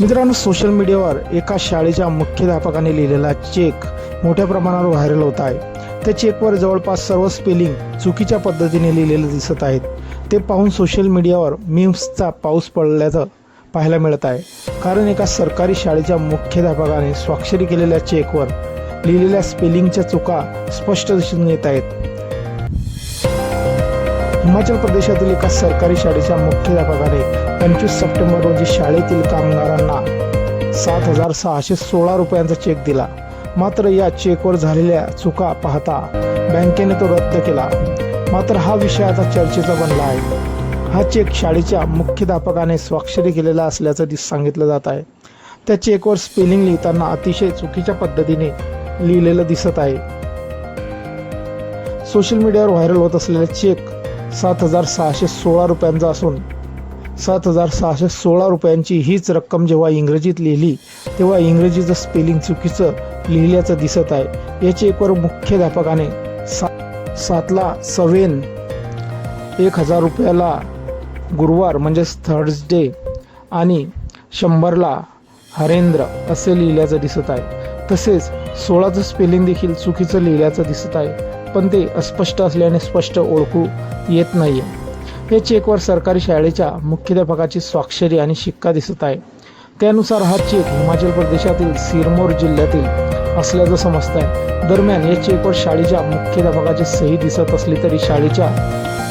मित्रांनो सोशल मीडियावर एका शाळेच्या मुख्याध्यापकाने लिहिलेला चेक मोठ्या प्रमाणावर व्हायरल होत आहे. त्या चेकवर जवळपास सर्व स्पेलिंग चुकीच्या पद्धतीने लिहिलेलं दिसत आहेत. ते पाहून सोशल मीडियावर मीम्सचा पाऊस पडल्याचं पाहायला मिळत आहे. कारण एका सरकारी शाळेच्या मुख्याध्यापकाने स्वाक्षरी केलेल्या चेकवर लिहिलेल्या स्पेलिंगच्या चुका स्पष्ट दिसून येत आहेत. हिमाचल प्रदेशातील एका सरकारी शाळेच्या मुख्याध्यापकाने पंचवीस सप्टेंबर रोजी शाळेतील कामगारांना सात हजार सहाशे सोळा रुपयांचा चेक दिला. मात्र या चेकवर झालेल्या चुका पाहता बँकेने तो रद्द केला. मात्र हा विषय आता चर्चेचा बनला आहे. हा चेक शाळेच्या मुख्याध्यापकाने स्वाक्षरी केलेला असल्याचं सांगितलं जात आहे. त्या चेकवर स्पेलिंग लिहिताना अतिशय चुकीच्या पद्धतीने लिहिलेलं दिसत आहे. सोशल मीडियावर व्हायरल होत असलेला चेक सात हजार सहाशे सोळा रुपयांचा असून सात हजार सहाशे सोळा रुपयांची हीच रक्कम जेव्हा इंग्रजीत लिहिली तेव्हा इंग्रजीचं स्पेलिंग चुकीचं लिहिल्याचं दिसत आहे. याचे एकवर मुख्याध्यापकाने सा सातला सवेन एक हजार रुपयाला गुरुवार म्हणजेच थर्सडे आणि शंभरला हरेंद्र असे लिहिल्याचं दिसत आहे. तसेच सोळाचं स्पेलिंग देखील चुकीचं लिहिल्याचं दिसत आहे. पण ते अस्पष्ट असल्याने स्पष्ट ओळखू येत नाही या चेकवर सरकारी शाळेच्या मुख्याध्यापकाची स्वाक्षरी आणि शिक्का दिसत आहे. त्यानुसार हा चेक हिमाचल प्रदेशातील सिरमोर जिल्ह्यातील असल्याचं समजत आहे दरम्यान या चेकवर शाळेच्या मुख्याध्यापकाची सही दिसत असली तरी शाळेच्या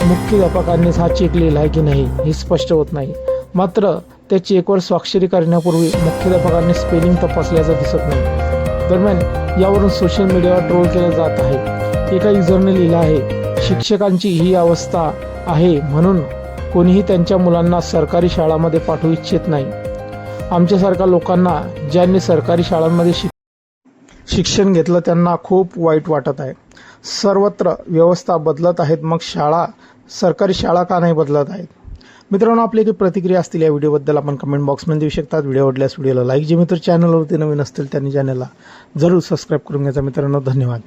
मुख्याध्यापकांनीच हा चेक लिहिला आहे की नाही हे स्पष्ट होत नाही. मात्र त्या चेकवर स्वाक्षरी करण्यापूर्वी मुख्याध्यापकांनी स्पेलिंग तपासल्याचं दिसत नाही. दरम्यान यावरून सोशल मीडियावर ट्रोल केलं जात आहे. एका युजरने लिहिलं आहे शिक्षकांची ही अवस्था आहे म्हणून कोणीही त्यांच्या मुलांना सरकारी शाळांमध्ये पाठवू इच्छित नाही. आमच्यासारख्या लोकांना ज्यांनी सरकारी शाळांमध्ये शिक शिक्षण घेतलं त्यांना खूप वाईट वाटत आहे. सर्वत्र व्यवस्था बदलत आहेत मग शाळा सरकारी शाळा का नाही बदलत आहेत? मित्रांनो आपली काही प्रतिक्रिया असतील या व्हिडिओबद्दल आपण कमेंट बॉक्समध्ये देऊ शकतात. व्हिडिओ आवडल्यास व्हिडिओला लाईक जे मित्र चॅनलवरती नवीन असतील त्यांनी चॅनलला जरूर सबस्क्राईब करून घ्यायचा. मित्रांनो धन्यवाद.